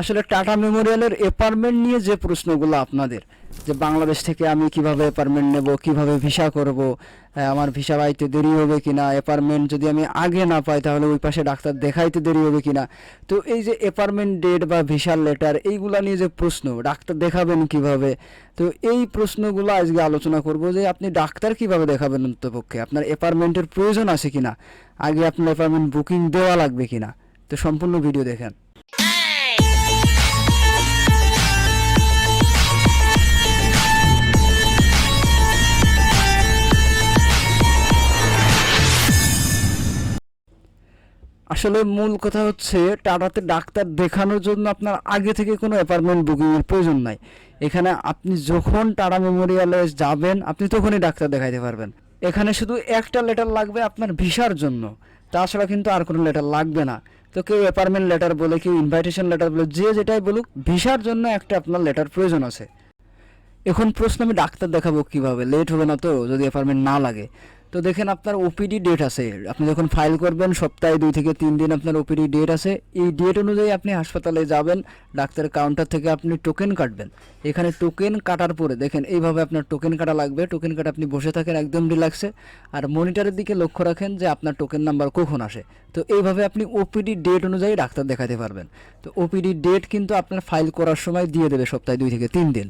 আসলে tata মেমোরিয়ালের apartment নিয়ে যে প্রশ্নগুলো আপনাদের, যে বাংলাদেশ থেকে আমি কীভাবে অ্যাপার্টমেন্ট নেব, কীভাবে ভিসা করব আমার ভিসা পাইতে দেরি হবে কিনা অ্যাপার্টমেন্ট যদি আমি আগে না পাই তাহলে ওই পাশে ডাক্তার দেখাইতে দেরি হবে কিনা? তো এই যে অ্যাপার্টমেন্ট ডেট বা ভিসার লেটার এইগুলা নিয়ে যে প্রশ্ন, ডাক্তার দেখাবেন কীভাবে? তো এই প্রশ্নগুলো আজকে আলোচনা করব যে আপনি ডাক্তার কীভাবে দেখাবেন অন্তপক্ষে আপনার অ্যাপার্টমেন্টের প্রয়োজন আছে কিনা? আগে আপনার অ্যাপার্টমেন্ট বুকিং দেওয়া লাগবে কিনা? তো সম্পূর্ণ ভিডিও দেখেন। আসলে মূল কথা হচ্ছে, টাটাতে ডাক্তার দেখানোর জন্য আপনার আগে থেকে কোনো অ্যাপার্টমেন্ট বুকিংয়ের প্রয়োজন নাই। এখানে আপনি যখন টাটা মেমোরিয়ালে যাবেন, আপনি তখনই ডাক্তার দেখাইতে পারবেন। এখানে শুধু একটা লেটার লাগবে আপনার ভিসার জন্য। তাছাড়া কিন্তু আর কোনো লেটার লাগবে না। তো কেউ অ্যাপার্টমেন্ট লেটার বলে, কেউ ইনভাইটেশন লেটার বলে, যে যেটাই বলুক, ভিসার জন্য একটা আপনার লেটার প্রয়োজন আছে। এখন প্রশ্ন আমি ডাক্তার দেখাবো কীভাবে? লেট হবে না তো, যদি অ্যাপার্টমেন্ট না লাগে। তো দেখেন আপনার ওপিডি ডেট আছে। আপনি যখন ফাইল করবেন, সপ্তাহে দুই থেকে তিন দিন আপনার ওপিডি ডেট আছে। এই ডেট অনুযায়ী আপনি হাসপাতালে যাবেন, ডাক্তারের কাউন্টার থেকে আপনি টোকেন কাটবেন। এখানে টোকেন কাটার পরে দেখেন, এইভাবে আপনার টোকেন কাটা লাগবে। টোকেন কাটা আপনি বসে থাকেন একদম রিল্যাক্সে আর মনিটরের দিকে লক্ষ্য রাখেন যে আপনার টোকেন নাম্বার কখন আসে। তো এইভাবে আপনি ওপিডি ডেট অনুযায়ী ডাক্তার দেখাতে পারবেন। তো ওপিডি ডেট কিন্তু আপনার ফাইল করার সময় দিয়ে দেবে সপ্তাহে দুই থেকে তিন দিন।